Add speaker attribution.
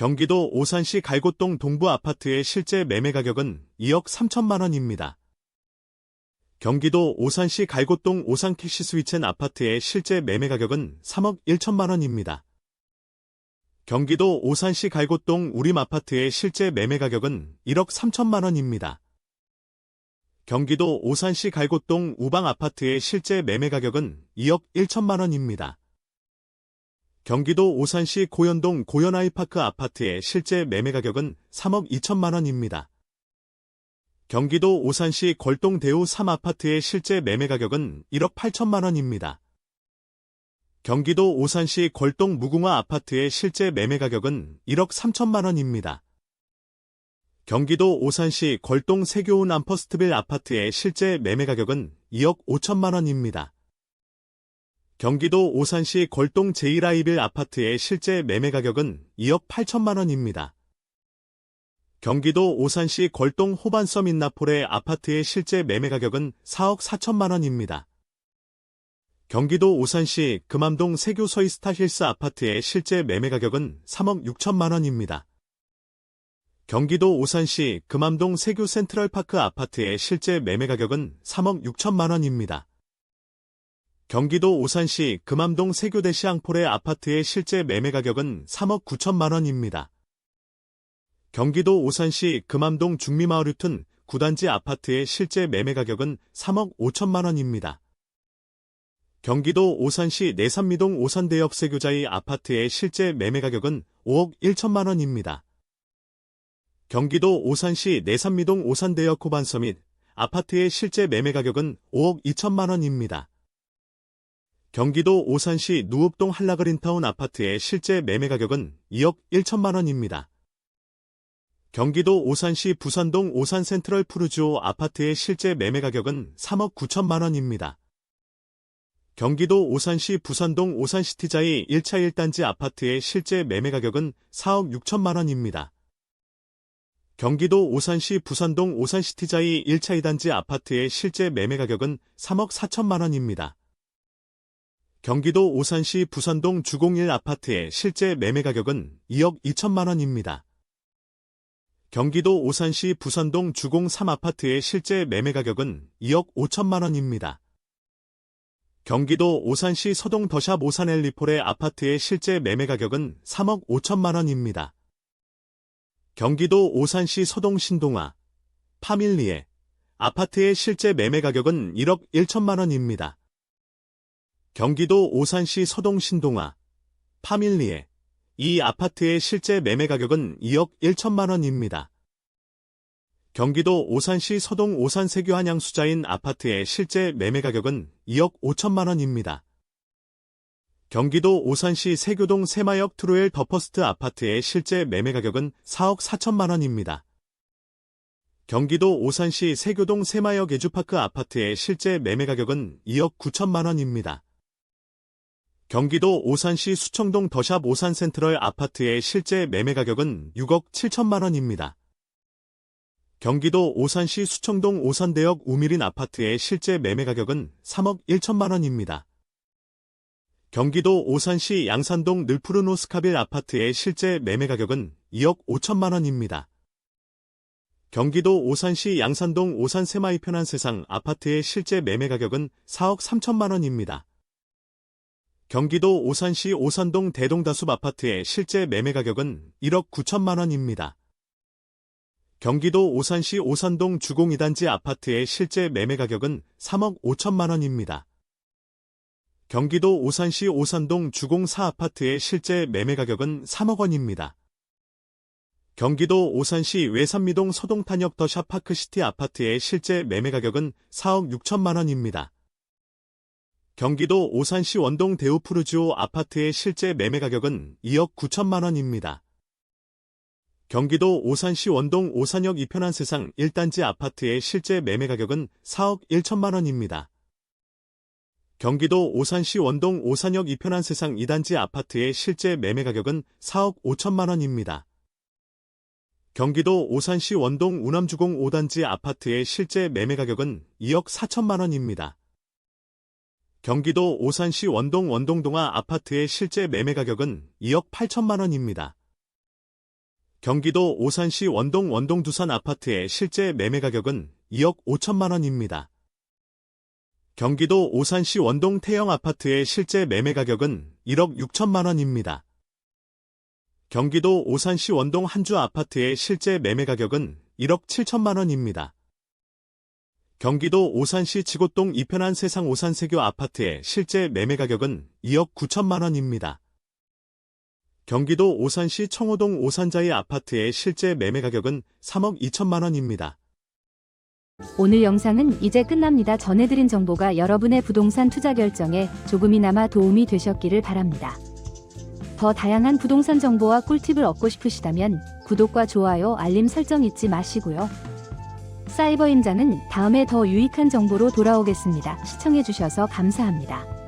Speaker 1: 경기도 오산시 갈곶동 동부 아파트의 실제 매매 가격은 2억 3천만 원입니다. 경기도 오산시 갈곶동 오산 캐시 스위첸 아파트의 실제 매매 가격은 3억 1천만 원입니다. 경기도 오산시 갈곶동 우림 아파트의 실제 매매 가격은 1억 3천만 원입니다. 경기도 오산시 갈곶동 우방 아파트의 실제 매매 가격은 2억 1천만 원입니다. 경기도 오산시 고현동 고현아이파크 아파트의 실제 매매 가격은 3억 2천만 원입니다. 경기도 오산시 걸동대우 3아파트의 실제 매매 가격은 1억 8천만 원입니다. 경기도 오산시 걸동 무궁화 아파트의 실제 매매 가격은 1억 3천만 원입니다. 경기도 오산시 걸동 세교운 암퍼스트빌 아파트의 실제 매매 가격은 2억 5천만 원입니다. 경기도 오산시 걸동 제1아이빌 아파트의 실제 매매 가격은 2억 8천만 원입니다. 경기도 오산시 걸동 호반 서민나폴의 아파트의 실제 매매 가격은 4억 4천만 원입니다. 경기도 오산시 금암동 세교 서이스타 힐스 아파트의 실제 매매 가격은 3억 6천만 원입니다. 경기도 오산시 금암동 세교 센트럴파크 아파트의 실제 매매 가격은 3억 6천만 원입니다. 경기도 오산시 금암동 세교대 시 앙폴의 아파트의 실제 매매 가격은 3억 9천만 원입니다. 경기도 오산시 금암동 중미마을 유튼 9단지 아파트의 실제 매매 가격은 3억 5천만 원입니다. 경기도 오산시 내산미동 오산대역 세교자의 아파트의 실제 매매 가격은 5억 1천만 원입니다. 경기도 오산시 내산미동 오산대역 호반서 및 아파트의 실제 매매 가격은 5억 2천만 원입니다. 경기도 오산시 누읍동 한라그린타운 아파트의 실제 매매 가격은 2억 1천만 원입니다. 경기도 오산시 부산동 오산 센트럴 푸르주오 아파트의 실제 매매 가격은 3억 9천만 원입니다. 경기도 오산시 부산동 오산시티자의 1차 1단지 아파트의 실제 매매 가격은 4억 6천만 원입니다. 경기도 오산시 부산동 오산시티자의 1차 2단지 아파트의 실제 매매 가격은 3억 4천만 원입니다. 경기도 오산시 부산동 주공일 아파트의 실제 매매 가격은 2억 2천만 원입니다. 경기도 오산시 부산동 주공 3아파트의 실제 매매 가격은 2억 5천만 원입니다. 경기도 오산시 서동 더샵 오산 엘리폴의 아파트의 실제 매매 가격은 3억 5천만 원입니다. 경기도 오산시 서동 신동아 파밀리에 아파트의 실제 매매 가격은 1억 1천만 원입니다. 경기도 오산시 서동 신동아 파밀리에 이 아파트의 실제 매매 가격은 2억 1천만 원입니다. 경기도 오산시 서동 오산세교 한양수자인 아파트의 실제 매매 가격은 2억 5천만 원입니다. 경기도 오산시 세교동 세마역 트로엘 더퍼스트 아파트의 실제 매매 가격은 4억 4천만 원입니다. 경기도 오산시 세교동 세마역 에주파크 아파트의 실제 매매 가격은 2억 9천만 원입니다. 경기도 오산시 수청동 더샵 오산 센트럴 아파트의 실제 매매 가격은 6억 7천만 원입니다. 경기도 오산시 수청동 오산대역 우미린 아파트의 실제 매매 가격은 3억 1천만 원입니다. 경기도 오산시 양산동 늘푸르노스카빌 아파트의 실제 매매 가격은 2억 5천만 원입니다. 경기도 오산시 양산동 오산 세마이 편한 세상 아파트의 실제 매매 가격은 4억 3천만 원입니다. 경기도 오산시 오산동 대동다숲 아파트의 실제 매매 가격은 1억 9천만 원입니다. 경기도 오산시 오산동 주공 2단지 아파트의 실제 매매 가격은 3억 5천만 원입니다. 경기도 오산시 오산동 주공 4아파트의 실제 매매 가격은 3억 원입니다. 경기도 오산시 외산미동 서동탄역 더샵 파크시티 아파트의 실제 매매 가격은 4억 6천만 원입니다. 경기도 오산시 원동 대우푸르지오 아파트의 실제 매매 가격은 2억 9천만 원입니다. 경기도 오산시 원동 오산역 이편한 세상 1단지 아파트의 실제 매매 가격은 4억 1천만 원입니다. 경기도 오산시 원동 오산역 이편한 세상 2단지 아파트의 실제 매매 가격은 4억 5천만 원입니다. 경기도 오산시 원동 우남주공 5단지 아파트의 실제 매매 가격은 2억 4천만 원입니다. 경기도 오산시 원동 원동동아 아파트의 실제 매매 가격은 2억 8천만 원입니다. 경기도 오산시 원동 원동 두산 아파트의 실제 매매 가격은 2억 5천만 원입니다. 경기도 오산시 원동 태영 아파트의 실제 매매 가격은 1억 6천만 원입니다. 경기도 오산시 원동 한주 아파트의 실제 매매 가격은 1억 7천만 원입니다. 경기도 오산시 지곡동 이편한 세상 오산세교 아파트의 실제 매매 가격은 2억 9천만 원입니다. 경기도 오산시 청호동 오산자이 아파트의 실제 매매 가격은 3억 2천만 원입니다.
Speaker 2: 오늘 영상은 이제 끝납니다. 전해드린 정보가 여러분의 부동산 투자 결정에 조금이나마 도움이 되셨기를 바랍니다. 더 다양한 부동산 정보와 꿀팁을 얻고 싶으시다면 구독과 좋아요, 알림 설정 잊지 마시고요. 사이버 임장은 다음에 더 유익한 정보로 돌아오겠습니다. 시청해주셔서 감사합니다.